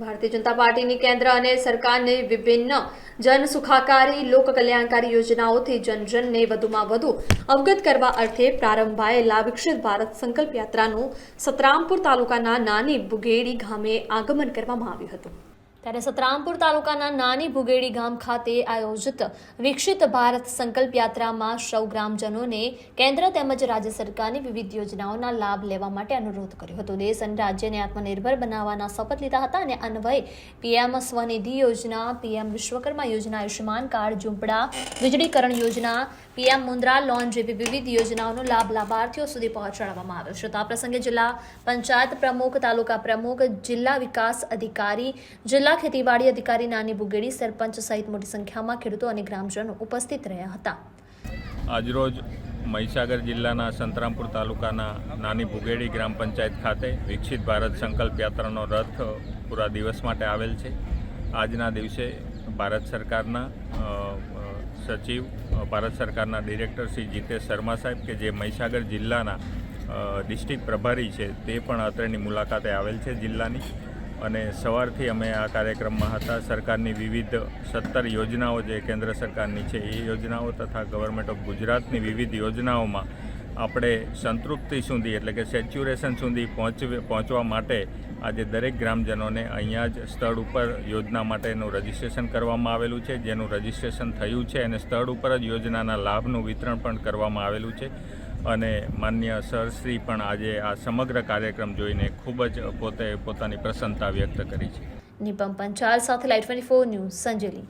ભારતીય જનતા પાર્ટીની કેન્દ્ર અને સરકારની વિભિન્ન જન સુખાકારી લોક કલ્યાણકારી યોજનાઓથી જનજનને વધુમાં વધુ અવગત કરવા અર્થે પ્રારંભાયેલા વિકસિત ભારત સંકલ્પ યાત્રાનું સતરામપુર તાલુકાના નાની બુગેડી ગામે આગમન કરવામાં આવ્યું હતું. ત્યારે સતરામપુર તાલુકાના નાની ભુગેડી ગામ ખાતે આયોજિત વિકસિત ભારત સંકલ્પ યાત્રામાં સૌ ગ્રામજનોને કેન્દ્ર તેમજ રાજ્ય સરકારની વિવિધ યોજનાઓના લાભ લેવા માટે અનુરોધ કર્યો હતો. દેશ અને રાજ્યને આત્મનિર્ભર બનાવવાના શપથ લીધા હતા અને અન્વયે પીએમ સ્વનિધિ યોજના, પીએમ વિશ્વકર્મા યોજના, આયુષ્યમાન કાર્ડ, ઝૂંપડા, વીજળીકરણ યોજના, પીએમ મુદ્રા લોન જેવી વિવિધ યોજનાઓનો લાભ લાભાર્થીઓ સુધી પહોંચાડવામાં આવ્યો છે. તો આ પ્રસંગે જિલ્લા પંચાયત પ્રમુખ, તાલુકા પ્રમુખ, જિલ્લા વિકાસ અધિકારી, જિલ્લા ખેતીવાડી અધિકારી નાની બુગેડી સરપંચ સહિત મોટી સંખ્યામાં ખેડૂતો અને ગ્રામજનો ઉપસ્થિત રહ્યા હતા. આજરોજ મહીસાગર જિલ્લાના સંતરામપુર તાલુકાના નાની ભુગેડી ગ્રામ પંચાયત ખાતે વિકસિત ભારત સંકલ્પ યાત્રાનો રથ પૂરા દિવસ માટે આવેલ છે. આજના દિવસે ભારત સરકારના સચિવ ભારત સરકારના ડિરેક્ટર શ્રી જીતેશ શર્મા સાહેબ કે જે મહીસાગર જિલ્લાના ડિસ્ટ્રિક્ટ પ્રભારી છે તે પણ અત્રેની મુલાકાતે આવેલ છે જિલ્લાની. અને સવારથી અમે આ કાર્યક્રમમાં હતા. સરકારની વિવિધ સત્તર યોજનાઓ જે કેન્દ્ર સરકારની છે, એ યોજનાઓ તથા ગવર્મેન્ટ ઓફ ગુજરાતની વિવિધ યોજનાઓમાં આપણે સંતૃપ્તિ સુધી એટલે કે સેચ્યુરેશન સુધી પહોંચવી, પહોંચવા માટે આજે દરેક ગ્રામજનોને અહીંયા જ સ્થળ ઉપર યોજના માટેનું રજિસ્ટ્રેશન કરવામાં આવેલું છે. જેનું રજિસ્ટ્રેશન થયું છે અને સ્થળ ઉપર જ યોજનાના લાભનું વિતરણ પણ કરવામાં આવેલું છે. અને માન્ય સરશ્રી પણ આજે આ સમગ્ર કાર્યક્રમ જોઈને ખૂબ જ પોતે પોતાની પ્રસન્નતા વ્યક્ત કરી છે. નિપમ પંચાલ સાથે light twenty four news, Sanjeli.